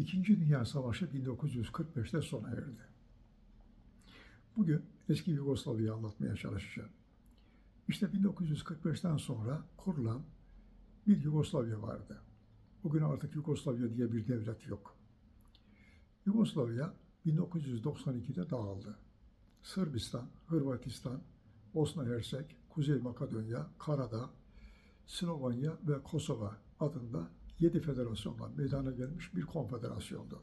İkinci Dünya Savaşı 1945'te sona erdi. Bugün eski Yugoslavya'yı anlatmaya çalışacağım. İşte 1945'ten sonra kurulan bir Yugoslavya vardı. Bugün artık Yugoslavya diye bir devlet yok. Yugoslavya 1992'de dağıldı. Sırbistan, Hırvatistan, Bosna Hersek, Kuzey Makedonya, Karadağ, Slovenya ve Kosova adında 7 federasyondan meydana gelmiş bir konfederasyondu.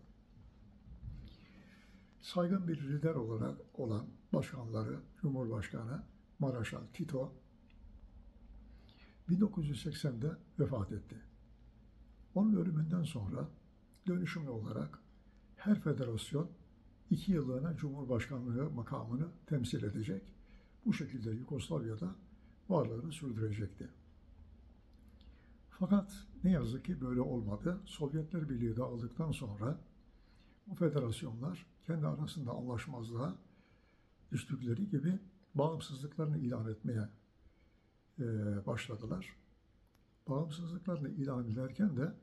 Saygın bir lider olarak olan başkanları Cumhurbaşkanı Maraşal Tito 1980'de vefat etti. Onun ölümünden sonra dönüşümlü olarak her federasyon iki yıllığına Cumhurbaşkanlığı makamını temsil edecek. Bu şekilde Yugoslavya'da varlığını sürdürecekti. Fakat ne yazık ki böyle olmadı. Sovyetler Birliği dağıldıktan sonra bu federasyonlar kendi arasında anlaşmazlığa düştükleri gibi bağımsızlıklarını ilan etmeye e, başladılar. Bağımsızlıklarını ilan ederken de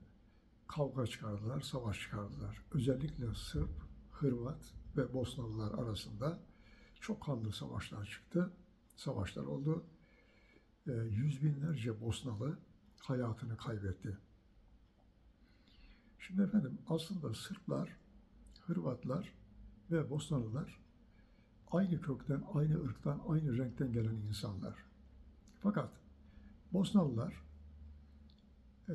kavga çıkardılar, savaş çıkardılar. Özellikle Sırp, Hırvat ve Bosnalılar arasında çok kanlı savaşlar çıktı. Savaşlar oldu. E, yüz binlerce Bosnalı hayatını kaybetti. Şimdi efendim aslında Sırplar, Hırvatlar ve Bosnalılar aynı kökten, aynı ırktan, aynı renkten gelen insanlar. Fakat Bosnalılar e,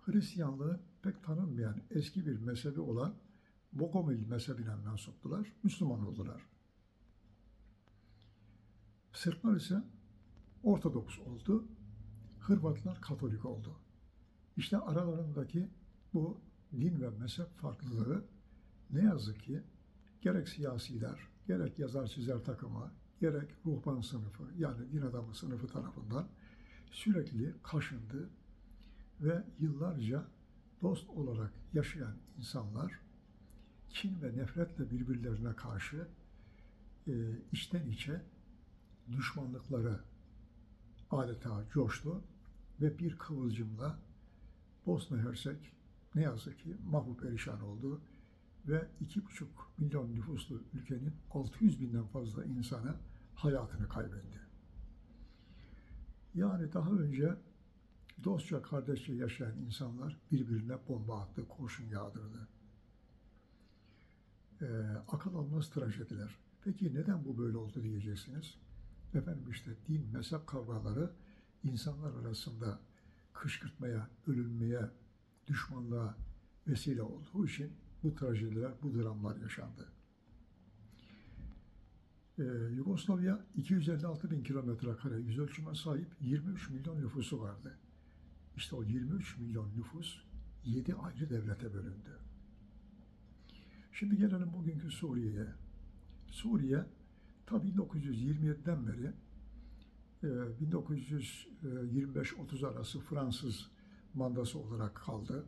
Hristiyanlığı pek tanınmayan eski bir mezhebi olan Bogomil mezhebine mensuptular, Müslüman oldular. Sırplar ise Ortodoks oldu, Hırvatlar Katolik oldu. İşte aralarındaki bu din ve mezhep farklılığı ne yazık ki gerek siyasiler, gerek yazar çizer takımı, gerek ruhban sınıfı yani din adamı sınıfı tarafından sürekli kaşındı ve yıllarca dost olarak yaşayan insanlar kin ve nefretle birbirlerine karşı e, içten içe düşmanlıkları adeta coştu ve bir kıvılcımla Bosna Hersek ne yazık ki mahvu perişan oldu ve iki buçuk milyon nüfuslu ülkenin 600 binden fazla insana hayatını kaybetti. Yani daha önce dostça kardeşçe yaşayan insanlar birbirine bomba attı, kurşun yağdırdı. Ee, akıl almaz trajediler. Peki neden bu böyle oldu diyeceksiniz. Efendim işte din, mezhep kavgaları insanlar arasında kışkırtmaya, ölünmeye, düşmanlığa vesile olduğu için bu trajediler, bu dramlar yaşandı. Ee, Yugoslavya 256 bin kilometre kare yüz sahip 23 milyon nüfusu vardı. İşte o 23 milyon nüfus 7 ayrı devlete bölündü. Şimdi gelelim bugünkü Suriye'ye. Suriye ta 1927'den beri 1925-30 arası Fransız mandası olarak kaldı.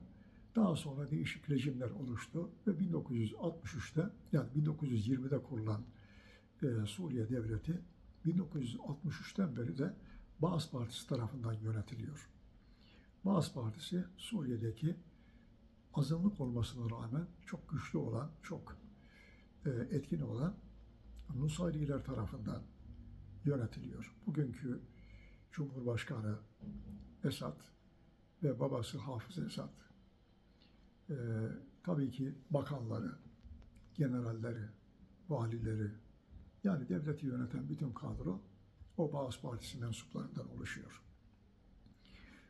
Daha sonra değişik rejimler oluştu ve 1963'te yani 1920'de kurulan e, Suriye Devleti 1963'ten beri de Baas Partisi tarafından yönetiliyor. Baas Partisi Suriye'deki azınlık olmasına rağmen çok güçlü olan, çok e, etkin olan Nusayriler tarafından yönetiliyor. Bugünkü Cumhurbaşkanı Esad ve babası Hafız Esad e, tabii ki bakanları, generalleri, valileri yani devleti yöneten bütün kadro o Bağız Partisi mensuplarından oluşuyor.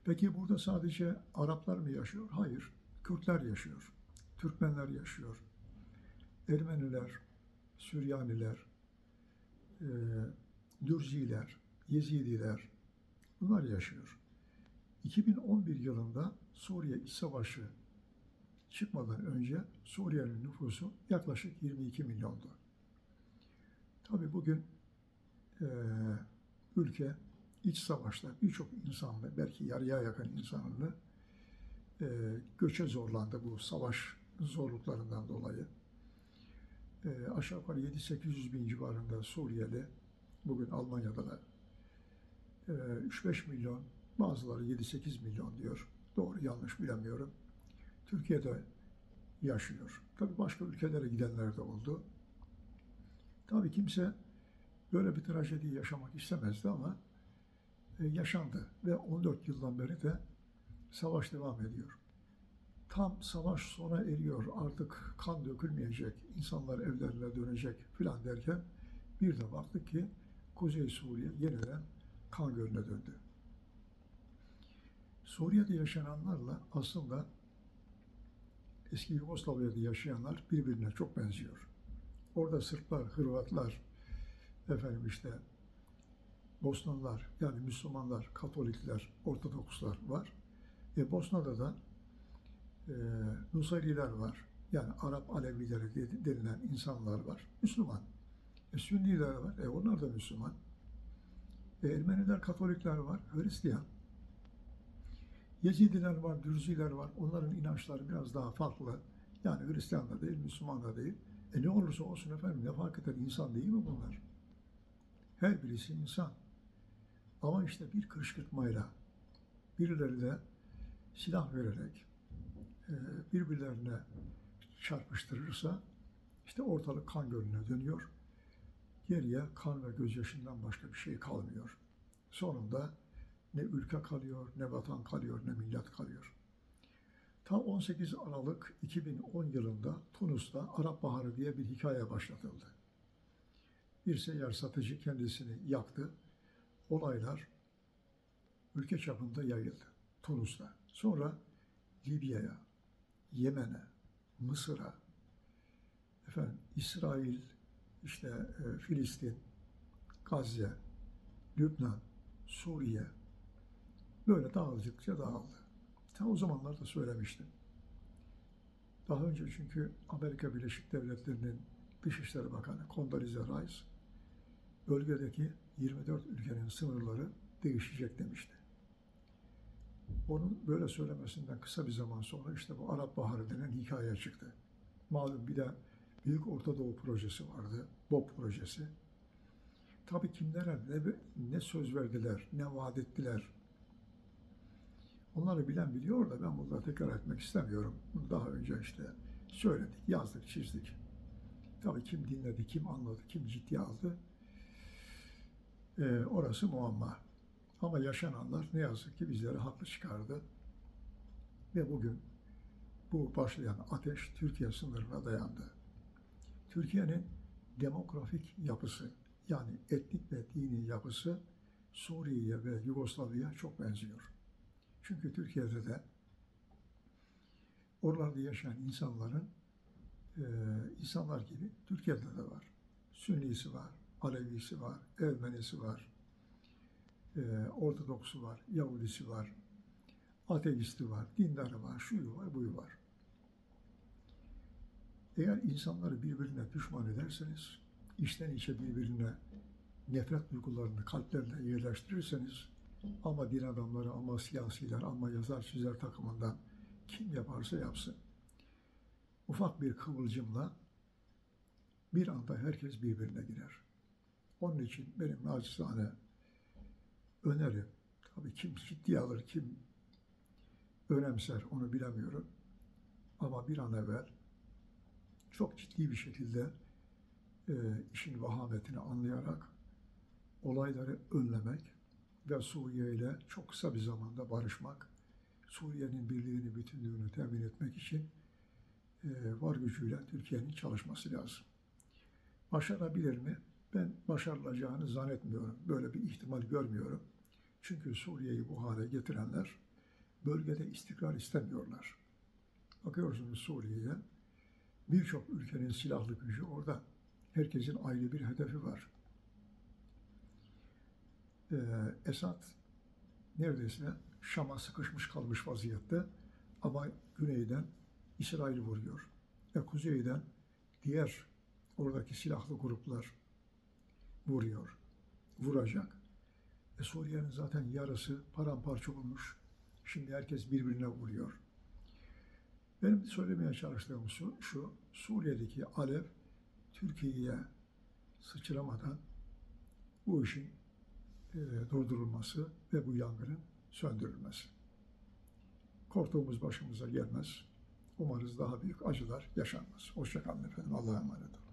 Peki burada sadece Araplar mı yaşıyor? Hayır. Kürtler yaşıyor. Türkmenler yaşıyor. Ermeniler, Süryaniler, e, Dürziler, Yezidiler bunlar yaşıyor. 2011 yılında Suriye İç Savaşı çıkmadan önce Suriye'nin nüfusu yaklaşık 22 milyondu. Tabii bugün e, ülke iç savaşta birçok insanla belki yarıya yakın insanını e, göçe zorlandı bu savaş zorluklarından dolayı. E, aşağı yukarı 7-800 bin civarında Suriyeli bugün Almanya'da e, 3-5 milyon, bazıları 7-8 milyon diyor. Doğru yanlış bilemiyorum. Türkiye'de yaşıyor. Tabii başka ülkelere gidenler de oldu. Tabii kimse böyle bir trajedi yaşamak istemezdi ama e, yaşandı ve 14 yıldan beri de savaş devam ediyor. Tam savaş sona eriyor, artık kan dökülmeyecek, insanlar evlerine dönecek filan derken bir de baktık ki Kuzey Suriye yeniden kan gölüne döndü. Suriye'de yaşananlarla aslında eski Yugoslavya'da yaşayanlar birbirine çok benziyor. Orada Sırplar, Hırvatlar, efendim işte Bosnalılar yani Müslümanlar, Katolikler, Ortodokslar var. E, Bosna'da da e, Nusayriler var. Yani Arap Alevileri de- denilen insanlar var. Müslüman. Sünniler var. E, onlar da Müslüman. E, Ermeniler, Katolikler var. Hristiyan. Yezidiler var, Dürziler var. Onların inançları biraz daha farklı. Yani Hristiyan da değil, Müslüman da değil. E ne olursa olsun efendim ne fark eder insan değil mi bunlar? Her birisi insan. Ama işte bir kışkırtmayla birileri de silah vererek e, birbirlerine çarpıştırırsa işte ortalık kan gölüne dönüyor. Geriye kan ve gözyaşından başka bir şey kalmıyor. Sonunda ne ülke kalıyor, ne vatan kalıyor, ne millet kalıyor. Ta 18 Aralık 2010 yılında Tunus'ta Arap Baharı diye bir hikaye başlatıldı. Bir seyyar satıcı kendisini yaktı. Olaylar ülke çapında yayıldı. Tunus'ta. Sonra Libya'ya, Yemen'e, Mısır'a, efendim İsrail, işte e, Filistin, Gazze, Lübnan, Suriye böyle dağıldıkça dağıldı. Ta o zamanlarda söylemiştim. Daha önce çünkü Amerika Birleşik Devletleri'nin Dışişleri Bakanı Condoleezza Rice bölgedeki 24 ülkenin sınırları değişecek demişti. Onun böyle söylemesinden kısa bir zaman sonra işte bu Arap Baharı denen hikaye çıktı. Malum bir de Büyük Orta Doğu projesi vardı, BOP projesi. Tabii kimlere ne, ne söz verdiler, ne vaat ettiler. Onları bilen biliyor da ben burada tekrar etmek istemiyorum. Bunu daha önce işte söyledik, yazdık, çizdik. Tabii kim dinledi, kim anladı, kim ciddiye aldı. Ee, orası muamma. Ama yaşananlar ne yazık ki bizleri haklı çıkardı. Ve bugün bu başlayan ateş Türkiye sınırına dayandı. Türkiye'nin demografik yapısı yani etnik ve dini yapısı Suriye'ye ve Yugoslavya'ya çok benziyor. Çünkü Türkiye'de de oralarda yaşayan insanların e, insanlar gibi Türkiye'de de var. Sünnisi var, Alevisi var, Ermenisi var, e, Ortodoksu var, Yahudisi var, ateisti var, dindarı var, şuyu var, buyu var. Eğer insanları birbirine düşman ederseniz, içten içe birbirine nefret duygularını kalplerine yerleştirirseniz, ama din adamları, ama siyasiler, ama yazar çizer takımından kim yaparsa yapsın. Ufak bir kıvılcımla bir anda herkes birbirine girer. Onun için benim naçizane önerim, tabii kim ciddiye alır, kim önemser onu bilemiyorum. Ama bir an evvel çok ciddi bir şekilde e, işin vahametini anlayarak olayları önlemek ve Suriye ile çok kısa bir zamanda barışmak, Suriye'nin birliğini, bütünlüğünü temin etmek için e, var gücüyle Türkiye'nin çalışması lazım. Başarabilir mi? Ben başarılacağını zannetmiyorum. Böyle bir ihtimal görmüyorum. Çünkü Suriye'yi bu hale getirenler bölgede istikrar istemiyorlar. Bakıyorsunuz Suriye'ye, birçok ülkenin silahlı gücü orada. Herkesin ayrı bir hedefi var. Ee, Esad neredeyse Şam'a sıkışmış kalmış vaziyette ama güneyden İsrail vuruyor. Ve kuzeyden diğer oradaki silahlı gruplar vuruyor, vuracak. E Suriye'nin zaten yarısı paramparça olmuş. Şimdi herkes birbirine vuruyor. Benim söylemeye çalıştığım şu, şu Suriye'deki alev Türkiye'ye sıçramadan bu işin e, durdurulması ve bu yangının söndürülmesi. Korktuğumuz başımıza gelmez. Umarız daha büyük acılar yaşanmaz. Hoşçakalın efendim. Allah'a emanet olun.